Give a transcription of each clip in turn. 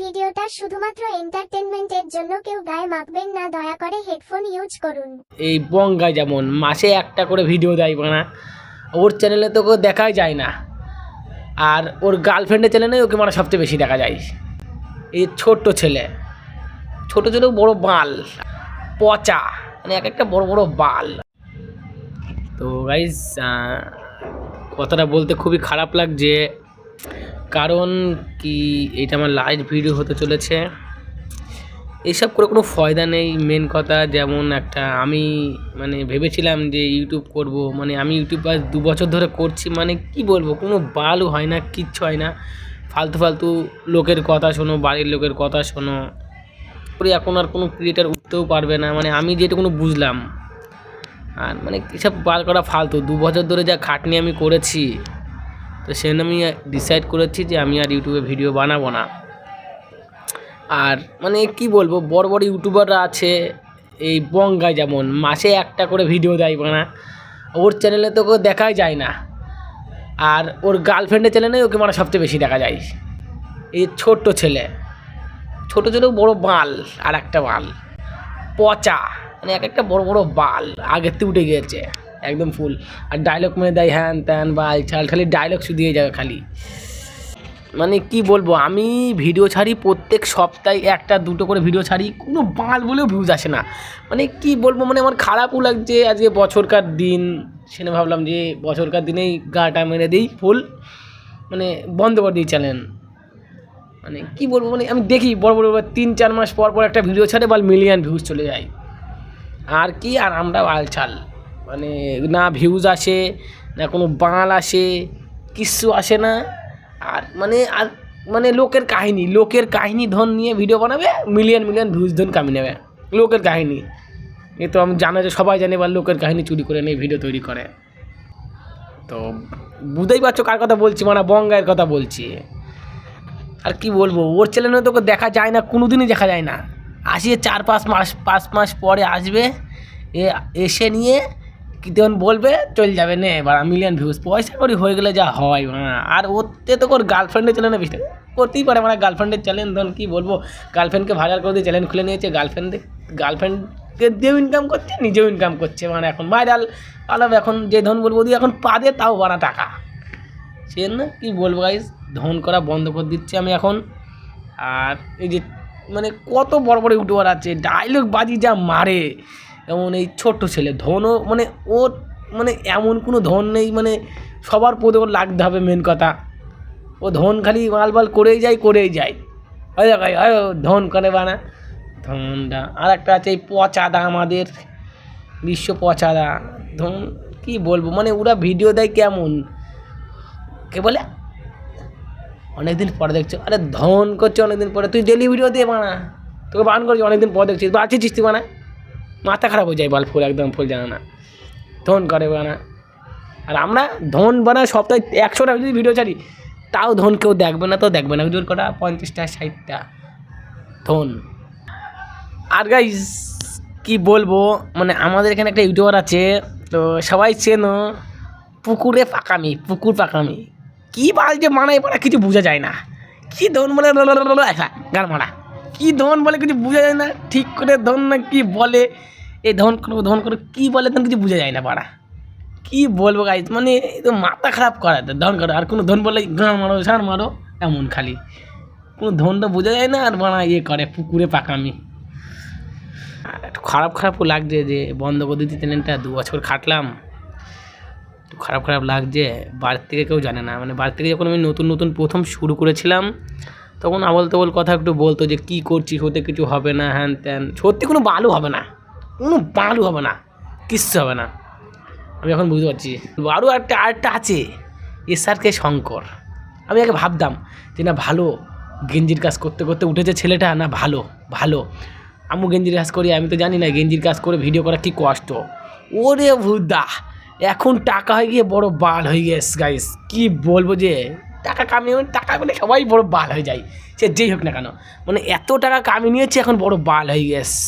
ভিডিওটা শুধুমাত্র এন্টারটেনমেন্টের জন্য কেউ গায়ে মাখবেন না, দয়া করে হেডফোন ইউজ করুন। এই বঙ্গায় যেমন, মাসে একটা করে ভিডিও দেয় না ওর চ্যানেলে তো দেখাই যায় না। আর ওর গার্লফ্রেন্ডের চ্যানেলে ওকে মানে সবচেয়ে বেশি দেখা যায়। এই ছোট্ট ছেলে। ছোট ছেলেও বড় বাল। পচা। মানে এক একটা বড় বড় বাল। তো গাইজ কথাটা বলতে খুবই খারাপ লাগছে। কারণ কি এটা আমার লাইভ ভিডিও হতে চলেছে। এইসব করে কোনো ফয়দা নেই মেন কথা যেমন একটা আমি মানে ভেবেছিলাম যে ইউটিউব করব মানে আমি ইউটিউব আজ দু বছর ধরে করছি মানে কি বলব, কোনো বালও হয় না, কিচ্ছু হয় না। ফালতু ফালতু লোকের কথা শোনো, বাড়ির লোকের কথা শোনো, করে এখন আর কোনো ক্রিয়েটার উঠতেও পারবে না মানে আমি যেটুকুনো বুঝলাম। আর মানে এসব বাল করা ফালতু, দু বছর ধরে যা খাটনি আমি করেছি তো সেজন্য আমি ডিসাইড করেছি যে আমি আর ইউটিউবে ভিডিও বানাবো না। আর মানে কি বলব, বড় বড় ইউটিউবাররা আছে, এই বঙ্গায় যেমন, মাসে একটা করে ভিডিও দেয় না ওর চ্যানেলে তো দেখাই যায় না। আর ওর গার্লফ্রেন্ডের চ্যানেলে ওকে মানে সবচেয়ে বেশি দেখা যায়। এই ছোট্ট ছেলে, ছোট ছেলেও বড় বাল, আর একটা বাল। পচা মানে এক একটা বড় বড় বাল, আগের থেকে উঠে গিয়েছে। একদম ফুল আর ডায়লগ মেরে দেয়, হ্যান ত্যান বাল ছাল খালি ডায়লগ শুধিয়ে যাবে খালি। মানে কি বলব, আমি ভিডিও ছাড়ি, প্রত্যেক সপ্তাহে একটা, দুটো করে ভিডিও ছাড়ি, কোনো বাল বলেও ভিউজ আসে না। মানে কি বলব মানে আমার খারাপও লাগছে, আজকে বছরকার দিন সেটা ভাবলাম যে বছরকার দিনেই গাটা মেরে দিই ফুল মানে বন্ধ করে দিই চ্যানেল মানে কি বলব মানে আমি দেখি, বড় বড় তিন, চার মাস পর পর একটা ভিডিও ছাড়ে বা মিলিয়ন ভিউজ চলে যায়। আর কি, আর আমরা আলছাল। মানে না ভিউজ আসে, না কোনো বাল আসে কিচ্ছু আসে না। আর মানে আর মানে লোকের কাহিনী লোকের কাহিনী ধন নিয়ে ভিডিও বানাবে মিলিয়ন মিলিয়ন ভিউজ ধন কামিয়ে নেবে। লোকের কাহিনী। এ তো আমি জানা যে সবাই জানে বা লোকের কাহিনী চুরি করে নিয়ে ভিডিও তৈরি করে। তো বুঝতেই পারছ কার কথা বলছি মানে বঙ্গায়ের কথা বলছি। আর কি বলব, ওর চ্যানেলে তোকে দেখা যায় না কোনো দিনই দেখা যায় না। আসিয়ে চার পাঁচ মাস পাঁচ মাস পরে আসবে, এ, এসে নিয়ে কি তখন বলবে, চল যাবে নে, এবার মিলিয়ন ভিউজ পয়সা করি হয়ে গেলে যা হয়। আর ওতে তো ওর গার্লফ্রেন্ডের চ্যানেলে বেশি। করতেই পারে মানে গার্লফ্রেন্ডের চ্যানেল ধরুন কী বলব গার্লফ্রেন্ডকে ভাইরাল করে দিয়ে চ্যানেল খুলে নিয়েছে গার্লফ্রেন্ড গার্লফ্রেন্ডকে দিয়েও ইনকাম করছে, নিজেও ইনকাম করছে মানে এখন ভাইরাল আলাদা এখন যে ধন বলব দিয়ে এখন পা পাদে তাও বাড়া টাকা। সে না কী বলব গাইজ ধন করা বন্ধ করে দিচ্ছি আমি এখন। আর এই যে মানে কত বড় বড় ইউটিউবার আছে ডায়লগ বাজি যা মারে। এমন এই ছোট্ট ছেলে, ধনও মানে ওর মানে এমন কোনো ধন নেই মানে সবার পদে ওর লাগতে হবে মেন কথা। ও ধন খালি মাল বাল করেই যায় করেই যায়। দেখ, ওই ওই ধন করে বানা। ধনটা আর একটা আছে, এই পচাদা আমাদের, বিশ্ব পচাদা ধন, কী বলব মানে ওরা ভিডিও দেয় কেমন? কে বলে? অনেকদিন পরে দেখছ। আরে ধন করছে অনেকদিন পরে। তুই ডেলি ভিডিও দিয়ে বানা। তোকে বান করছি, অনেকদিন পরে দেখছিস বাঁচিয়েছিস তুই বানা? মাথা খারাপ হয়ে যায় বল ফুল একদম ফুল জানা না ধন করে বানা আর আমরা ধন বানা সপ্তাহে একশোটা যদি ভিডিও ছাড়ি তাও ধন কেউ দেখবে না তো দেখবে না জোর কটা পঞ্চাশটা ষাটটা ধন আর গাইজ কি বলব মানে আমাদের এখানে একটা ইউটিউবার আছে তো সবাই চেনো পুকুরে পাকামি পুকুর পাকামি কি বাল যে মানায় পড়া কিছু বোঝা যায় না কি ধন বলে গান মারা কি ধন বলে কিছু বোঝা যায় না ঠিক করে ধন না কি বলে এই ধন করো ধন করো কী বলে তখন কিছু বোঝা যায় না পাড়া। কী বলব গাইজ মানে তো মাথা খারাপ করা ধন করো। আর কোনো ধন বলে গান মারো সার মারো, এমন খালি। কোনো ধন তো বোঝা যায় না, আর বানা ইয়ে করে, পুকুরে পাকামি। খারাপ খারাপও লাগছে যে, বন্ধ করে দিতে চ্যানেলটা, দু বছর খাটলাম। খারাপ খারাপ লাগছে, বাড়ির থেকে কেউ জানে না। মানে বাড়ির থেকে যখন আমি নতুন নতুন প্রথম শুরু করেছিলাম, তখন আবল তবল কথা একটু বলতো যে, কী করছিস? হতে কিছু হবে না, হ্যান ত্যান। সত্যি কোনো বালু হবে না। কোনো বালু হবে না, কিচ্ছু হবে না। আমি এখন বুঝতে পারছি। আরও একটা, আরেকটা আছে, এস কে শঙ্কর। আমি আগে ভাবতাম যে না ভালো গেঞ্জির কাজ করতে করতে উঠেছে ছেলেটা, না ভালো ভালো। আমু গেঞ্জির কাজ করি, আমি তো জানি না গেঞ্জির কাজ করে ভিডিও করা কী কষ্ট। ওরে ভুদা এখন টাকা হয়ে গিয়ে বড় বাল হয়ে গেছে গাইস কি বলব যে, টাকা কামিয়ে, টাকা পেলে সবাই বড় বাল হয়ে যায়, সে যেই হোক না কেন। মানে এত টাকা কামিয়ে নিয়েছে, এখন বড় বাল হয়ে গেছে।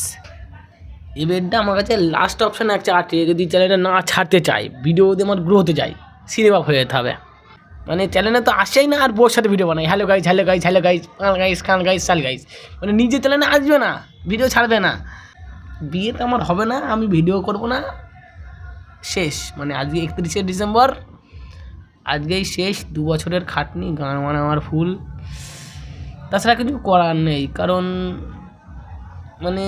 এবারটা আমার কাছে লাস্ট অপশান একটা আছে, যদি চ্যানেলটা না ছাড়তে চাই ভিডিও যদি আমার গ্রো হতে চাই সিনেমা হয়ে যেতে হবে। মানে চ্যানেলে তো আসেই না আর বোর সাথে ভিডিও বানাই। Hello guys hello guys hello guys কান গাইজ কান গাইজ সাল গাইজ মানে নিজের চ্যানেলে আসবে না ভিডিও ছাড়বে না। বিয়ে তো আমার হবে না, আমি ভিডিও করব না। শেষ মানে আজকে একত্রিশে ডিসেম্বর আজকেই শেষ, দু বছরের খাটনি, গান মানে আমার ফুল। তাছাড়া কিছু করার নেই, কারণ মানে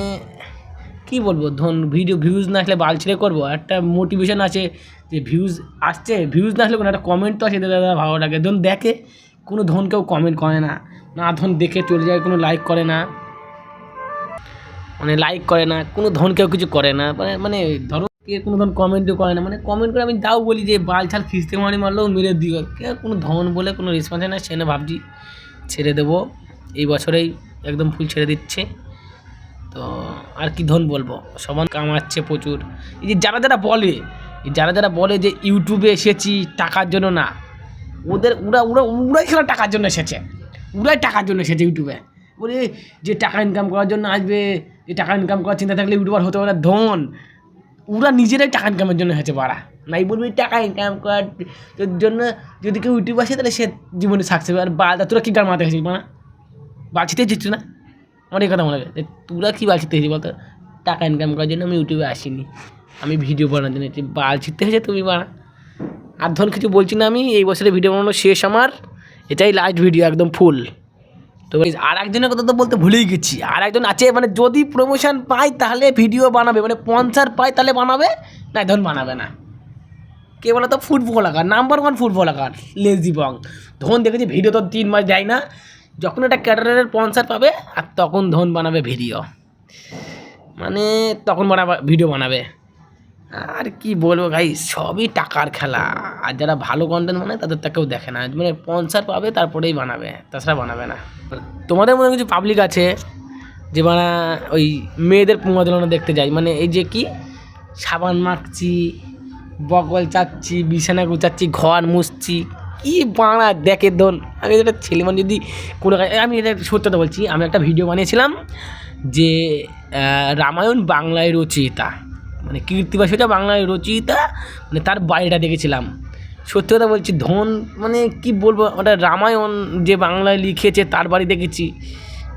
কি বলব ধন ভিডিও ভিউজ না আসলে বাল ছেড়ে করব, একটা মোটিভেশন আছে যে ভিউজ আসছে ভিউজ না আসলে কোনো একটা কমেন্ট তো আছে দাদা ভালো লাগে। ধন দেখে, কোনো ধন কেউ কমেন্ট করে না না ধন দেখে চলে যায়, কোনো লাইক করে না মানে লাইক করে না, কোনো ধন কেউ কিছু করে না মানে মানে ধরো কে কোনো ধন কমেন্টও করে না মানে কমেন্ট করে আমি তাও বলি যে, বাল ছাল খিস্তে মারি মারলেও মেরে দিও। কে কোনো ধন বলে কোনো রেসপন্স না সেনে ভাবছি ছেড়ে দেবো। এই বছরেই একদম ফুল ছেড়ে দিচ্ছে। তো আর কি ধন বলব? সবান কামাচ্ছে প্রচুর। এই যে যারা যারা বলে যারা যারা বলে যে ইউটিউবে এসেছি টাকার জন্য না, ওদের ওরা ওরা ওরাই খেলা টাকার জন্য এসেছে। ওরাই টাকার জন্য এসেছে ইউটিউবে। বলে যে টাকা ইনকাম করার জন্য আসবে, যে টাকা ইনকাম করার চিন্তা থাকলে ইউটিউবার হতে পারে ধন। ওরা নিজেরাই টাকা ইনকামের জন্য হয়েছে বাড়া নাই বলবি টাকা ইনকাম করার জন্য যদি কেউ ইউটিউব আসে, তাহলে সে জীবনে সাকসেস আর বা তোরা কী গান মারতে গেছিস, বানা? বাঁচিতে জিতছ না? আমার এই কথা মনে হয় তোরা কী বাঁচিতে হয়েছি বলতো? টাকা ইনকাম করার জন্য আমি ইউটিউবে আসিনি। আমি ভিডিও বানানোর জন্য। বাঁচিতে হয়েছে তুমি বানা। আর ধর কিছু বলছি না আমি, এই বছরে ভিডিও বানানো শেষ আমার। এটাই লাস্ট ভিডিও একদম ফুল তো আর একজনের কথা তো বলতে ভুলেই গেছি। আর একজন আছে মানে যদি প্রমোশন পাই তাহলে ভিডিও বানাবে। মানে স্পন্সার পায় তাহলে বানাবে না ধর বানাবে না। কে বলে তো? ফুটবলাকার নাম্বার ওয়ান ফুটবলাকার লেজি বং ধন দেখেছি ভিডিও তো তিন মাস দেয় না। যখন একটা ক্যাটারের স্পন্সার পাবে আর তখন ধন বানাবে ভিডিও মানে তখন বানাবে ভিডিও বানাবে। আর কি বলব ভাই, সবই টাকার খেলা। আর যারা ভালো কন্টেন্ট বানায় তাদের তাকেও দেখে না। মানে স্পন্সার পাবে, তারপরেই বানাবে। তাছাড়া বানাবে না। তোমাদের মনে কিছু পাবলিক আছে যে মানে ওই মেয়েদের প্রমাদলনা দেখতে যায়? মানে এই যে কি? সাবান মাখছি বকল চাচ্ছি, বিছানা গুছাচ্ছি, ঘর মুছছি। কি বাড়া দেখে দোন আমি একটা ছেলে মানে যদি কোনো আমি এটা সত্যতা বলছি, আমি একটা ভিডিও বানিয়েছিলাম যে রামায়ণ বাংলায় রচয়িতা মানে কীর্তিবাসীটা বাংলায় রচয়িতা মানে তার বাড়িটা দেখেছিলাম। সত্যি কথা বলছি, ধন মানে কি বলব, ওটা রামায়ণ যে বাংলায় লিখেছে, তার বাড়ি দেখেছি।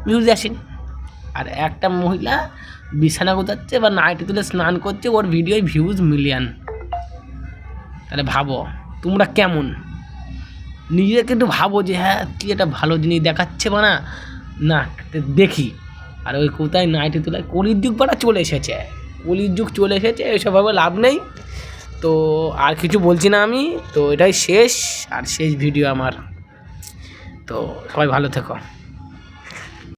ভিউজ আসেনি আর একটা মহিলা বিছানা গোছাচ্ছে বা নাইটি তুলে স্নান করছে, ওর ভিডিওয় ভিউজ মিলিয়ন তাহলে ভাবো, তোমরা কেমন? নিজেকে একটু ভাবো যে হ্যাঁ কি একটা ভালো জিনিস দেখাচ্ছে বা না না দেখি। আর ওই কোথায় নাইটি তোলায়, কলির যুগ বাড়া চলে এসেছে। কলির যুগ চলে এসেছে এসবভাবে লাভ নেই। তো আর কিছু বলছি না আমি। তো এটাই শেষ, আর শেষ ভিডিও আমার। তো সবাই ভালো থেকো।